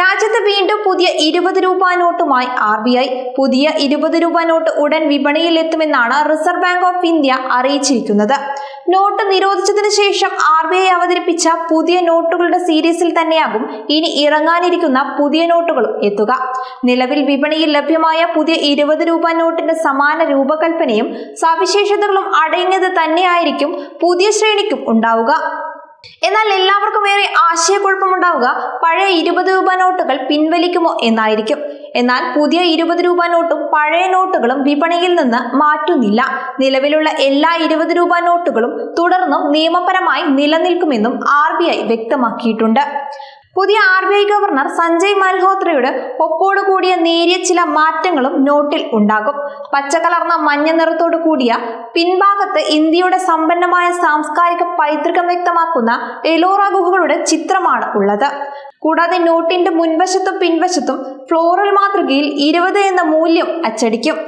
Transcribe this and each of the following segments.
രാജ്യത്ത് വീണ്ടും പുതിയ ഇരുപത് രൂപ നോട്ടുമായി ആർ ബി ഐ പുതിയ ഇരുപത് രൂപ നോട്ട് ഉടൻ വിപണിയിൽ എത്തുമെന്നാണ് റിസർവ് ബാങ്ക് ഓഫ് ഇന്ത്യ അറിയിച്ചിരിക്കുന്നത്. നോട്ട് നിരോധിച്ചതിന് ശേഷം ആർ ബി ഐ അവതരിപ്പിച്ച പുതിയ നോട്ടുകളുടെ സീരീസിൽ തന്നെയാകും ഇനി ഇറങ്ങാനിരിക്കുന്ന പുതിയ നോട്ടുകളും എത്തുക. നിലവിൽ വിപണിയിൽ ലഭ്യമായ പുതിയ ഇരുപത് രൂപ നോട്ടിന്റെ സമാന രൂപകൽപ്പനയും സവിശേഷതകളും അടങ്ങിയത് തന്നെയായിരിക്കും പുതിയ ശ്രേണിക്കും ഉണ്ടാവുക. എന്നാൽ എല്ലാവർക്കും ഏറെ ആശയക്കുഴപ്പമുണ്ടാവുക. പഴയ ഇരുപത് രൂപ നോട്ടുകൾ പിൻവലിക്കുമോ എന്നായിരിക്കും. എന്നാൽ പുതിയ ഇരുപത് രൂപ നോട്ടും പഴയ നോട്ടുകളും വിപണിയിൽ നിന്ന് മാറ്റുന്നില്ല. നിലവിലുള്ള എല്ലാ ഇരുപത് രൂപ നോട്ടുകളും തുടർന്നും നിയമപരമായി നിലനിൽക്കുമെന്നും ആർ വ്യക്തമാക്കിയിട്ടുണ്ട്. പുതിയ R B I governor Sanjay മൽഹോത്രയുടെ ഒപ്പോടുകൂടിയ നേരിയ ചില മാറ്റങ്ങളും നോട്ടിൽ ഉണ്ടാകും. പച്ചകലർന്ന മഞ്ഞ നിറത്തോട് കൂടിയ പിൻഭാഗത്ത് ഇന്ത്യയുടെ സമ്പന്നമായ സാംസ്കാരിക പൈതൃകം വ്യക്തമാക്കുന്ന എലോറ ഗുഹകളുടെ ചിത്രമാണ് ഉള്ളത്. കൂടാതെ നോട്ടിന്റെ മുൻവശത്തും പിൻവശത്തും ഫ്ലോറൽ മാതൃകയിൽ ഇരുപത് എന്ന മൂല്യം അച്ചടിക്കും.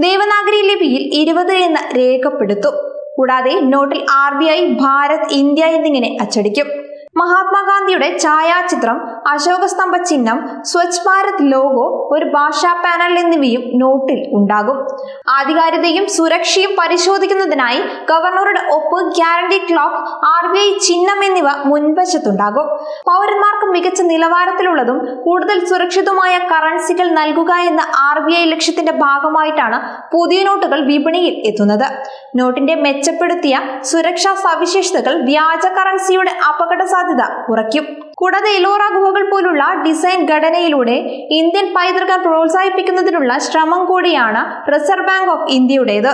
ദേവനാഗരി ലിപിയിൽ ഇരുപത് എന്ന് രേഖപ്പെടുത്തും. കൂടാതെ നോട്ടിൽ R B I Bharat India എന്നിങ്ങനെ അച്ചടിക്കും. മഹാത്മാഗാന്ധിയുടെ ഛായാചിത്രം അശോകസ്തംഭ ചിഹ്നം സ്വച്ഛ് ഭാരത് ലോഗോ ഒരു ഭാഷാ പാനൽ എന്നിവയും നോട്ടിൽ ഉണ്ടാകും. ആധികാരികതയും സുരക്ഷയും പരിശോധിക്കുന്നതിനായി ഗവർണറുടെ ഒപ്പ് guarantee clock R B I ചിഹ്നം എന്നിവ മുൻവശത്തുണ്ടാകും. പൗരന്മാർക്ക് മികച്ച നിലവാരത്തിലുള്ളതും കൂടുതൽ സുരക്ഷിതമായ കറൻസികൾ നൽകുക എന്ന ആർ ബി ഐ ലക്ഷ്യത്തിന്റെ ഭാഗമായിട്ടാണ് പുതിയ നോട്ടുകൾ വിപണിയിൽ എത്തുന്നത്. നോട്ടിന്റെ മെച്ചപ്പെടുത്തിയ സുരക്ഷാ സവിശേഷതകൾ വ്യാജ കറൻസിയുടെ അപകട സാധ്യത കുറയ്ക്കും. കൂടാതെ ഇലോറ ഗുഹകൾ പോലുള്ള ഡിസൈൻ ഘടനയിലൂടെ ഇന്ത്യൻ പൈതൃകം പ്രോത്സാഹിപ്പിക്കുന്നതിനുള്ള ശ്രമം കൂടിയാണ് റിസർവ് ബാങ്ക് ഓഫ് ഇന്ത്യയുടേത്.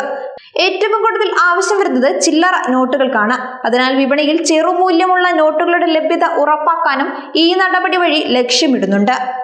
ഏറ്റവും കൂടുതൽ ആവശ്യം വരുന്നത് ചില്ലറ നോട്ടുകൾക്കാണ്. അതിനാൽ വിപണിയിൽ ചെറുമൂല്യമുള്ള നോട്ടുകളുടെ ലഭ്യത ഉറപ്പാക്കാനും ഈ നടപടി വഴി ലക്ഷ്യമിടുന്നുണ്ട്.